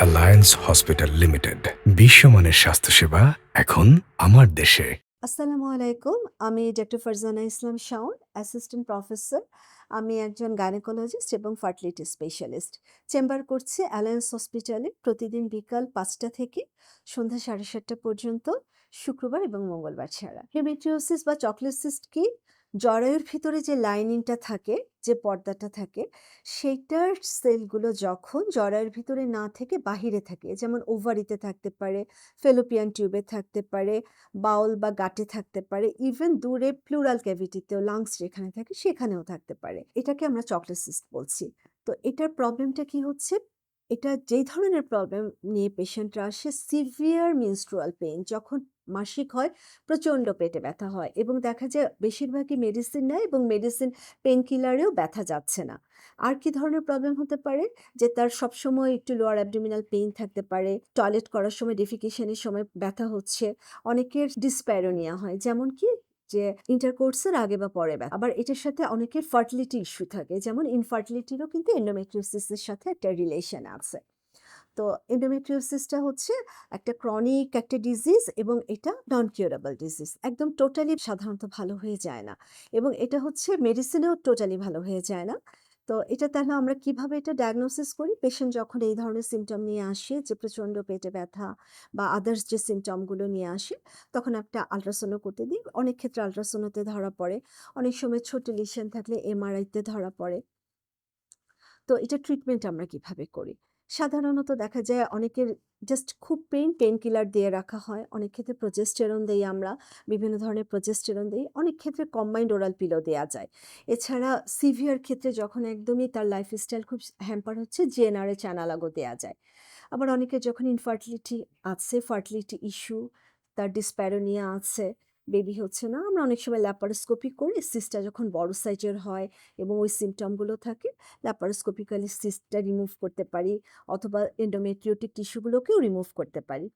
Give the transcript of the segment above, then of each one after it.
Alliance hospital limited বিশ্বমানের স্বাস্থ্যসেবা এখন আমার দেশে। আসসালামু আলাইকুম, আমি doctor Farzana Islam Shaon assistant professor আমি একজন গাইনোকোলজিস্ট এবং ফার্টিলিটি স্পেশালিস্ট চেম্বার করছি অ্যালায়েন্স হসপিটালে প্রতিদিন বিকাল পাঁচটা থেকে সন্ধ্যা সাড়ে সাতটা পর্যন্ত, শুক্রবার এবং মঙ্গলবার ছাড়া। হেমিট্রিওসিস বা চকলেসিস্ট কি? জরায়ুর ভিতরে যে লাইনিংটা থাকে, যে পর্দাটা থাকে, সেইটার সেলগুলো যখন জরায়ুর ভিতরে না থেকে বাহিরে থাকে, যেমন ওভারিতে থাকতে পারে ফেলোপিয়ান টিউবে থাকতে পারে বাউল বা গাটে থাকতে পারে ইভেন দূরে প্লুরাল ক্যাভিটিতেও লাংস যেখানে থাকে, সেখানেও থাকতে পারে। এটাকে আমরা চকলেসিস্ট বলছি। তো এটার প্রবলেমটা কি হচ্ছে? এটা যেই ধরনের প্রবলেম নিয়ে পেশেন্টরা আসে সিভিয়ার মিনস্ট্রুয়াল পেইন যখন মাসিক হয়, প্রচণ্ড পেটে ব্যথা হয় এবং দেখা যায় বেশিরভাগই মেডিসিন নেয় এবং মেডিসিন পেন কিলারেও ব্যথা যাচ্ছে না। আর কি ধরনের প্রবলেম হতে পারে? যে তার সবসময় একটু লোয়ার অ্যাবডোমিনাল পেইন থাকতে পারে টয়লেট করার সময় ডেফিকেশনের সময় ব্যথা হচ্ছে, অনেকের ডিসপ্যারোনিয়া হয়। যেমন কি যে ইন্টারকোর্সের আগে বা পরে ব্যথা আবার এটার সাথে অনেকের ফার্টিলিটি ইস্যু থাকে। যেমন ইনফার্টিলিটিরও কিন্তু এন্ডোমেট্রিওসিসের সাথে একটা রিলেশন আছে। তো এন্ডোমেট্রিওসিসটা হচ্ছে একটা ক্রনিক একটা ডিজিজ এবং এটা নন কিউরেবল ডিজিজ একদম টোটালি সাধারণত ভালো হয়ে যায় না। এবং এটা হচ্ছে মেডিসিনেও টোটালি ভালো হয়ে যায় না। তো এটা তাহলে আমরা কীভাবে এটা ডায়াগনোসিস করি? পেশেন্ট যখন এই ধরনের সিমটম নিয়ে আসে, যে প্রচণ্ড পেটে ব্যথা বা আদার্স যে সিমটমগুলো নিয়ে আসে, তখন একটা আলট্রাসোনো করতে দিই। অনেক ক্ষেত্রে আলট্রাসোনোতে ধরা পড়ে। অনেক সময় ছোট লিশন থাকলে এমআরআইতে ধরা পড়ে। তো এটা ট্রিটমেন্ট আমরা কীভাবে করি? সাধারণত দেখা যায় অনেকের জাস্ট খুব পেইন পেন কিলার দিয়ে রাখা হয়। অনেক ক্ষেত্রে প্রজেস্টেরন দিই আমরা, বিভিন্ন ধরনের প্রজেস্টেরন দিই। অনেক ক্ষেত্রে কম্বাইন্ড ওরাল পিলো দেওয়া যায়। এছাড়া সিভিয়ার ক্ষেত্রে যখন একদমই তার লাইফস্টাইল খুব হ্যাম্পার হচ্ছে জেএনআরএ চ্যানালাগো দেওয়া যায়। আবার অনেকের যখন ইনফার্টিলিটি আছে ফার্টিলিটি ইস্যু তার ডিসপ্যারোনিয়া আছে বেবি হচ্ছে না। আমরা অনেক সময় ল্যাপারোস্কোপি করে সিস্টটা যখন বড় সাইজের হয় এবং ওই সিমটমগুলো থাকে ল্যাপারোস্কোপিক্যালি সিস্টটা রিমুভ করতে পারি অথবা এন্ডোমেট্রিওটিক টিস্যুগুলোকেও রিমুভ করতে পারি।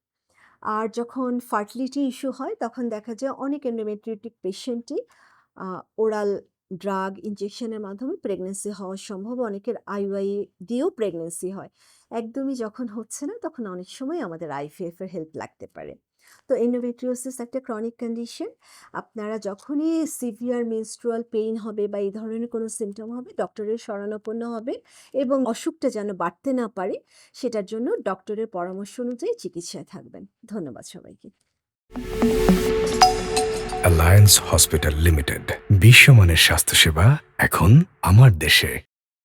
আর যখন ফার্টিলিটি ইস্যু হয়, তখন দেখা যায় অনেক এন্ডোমেট্রিওটিক পেশেন্টই ওরাল ড্রাগ ইনজেকশনের মাধ্যমে প্রেগনেন্সি হওয়া সম্ভব অনেকের আইওআই দিয়েও প্রেগনেন্সি হয়। একদমই যখন হচ্ছে না, তখন অনেক সময় আমাদের আইভিএফ এর হেল্প লাগতে পারে। তো এন্ডোমেট্রিওসিস একটা ক্রনিক কন্ডিশন আপনারা যখনই সিভিয়ার মেনস্ট্রুয়াল পেইন হবে বা এই ধরনের কোনো সিমটম হবে ডক্টরের শরণাপন্ন হবে এবং অসুখটা যেন বাড়তে না পারে, সেটার জন্য ডক্টরের পরামর্শ অনুযায়ী চিকিৎসায় থাকবেন। ধন্যবাদ সবাইকে। অ্যালায়েন্স হসপিটাল লিমিটেড বিশ্বমানের স্বাস্থ্যসেবা এখন আমার দেশে।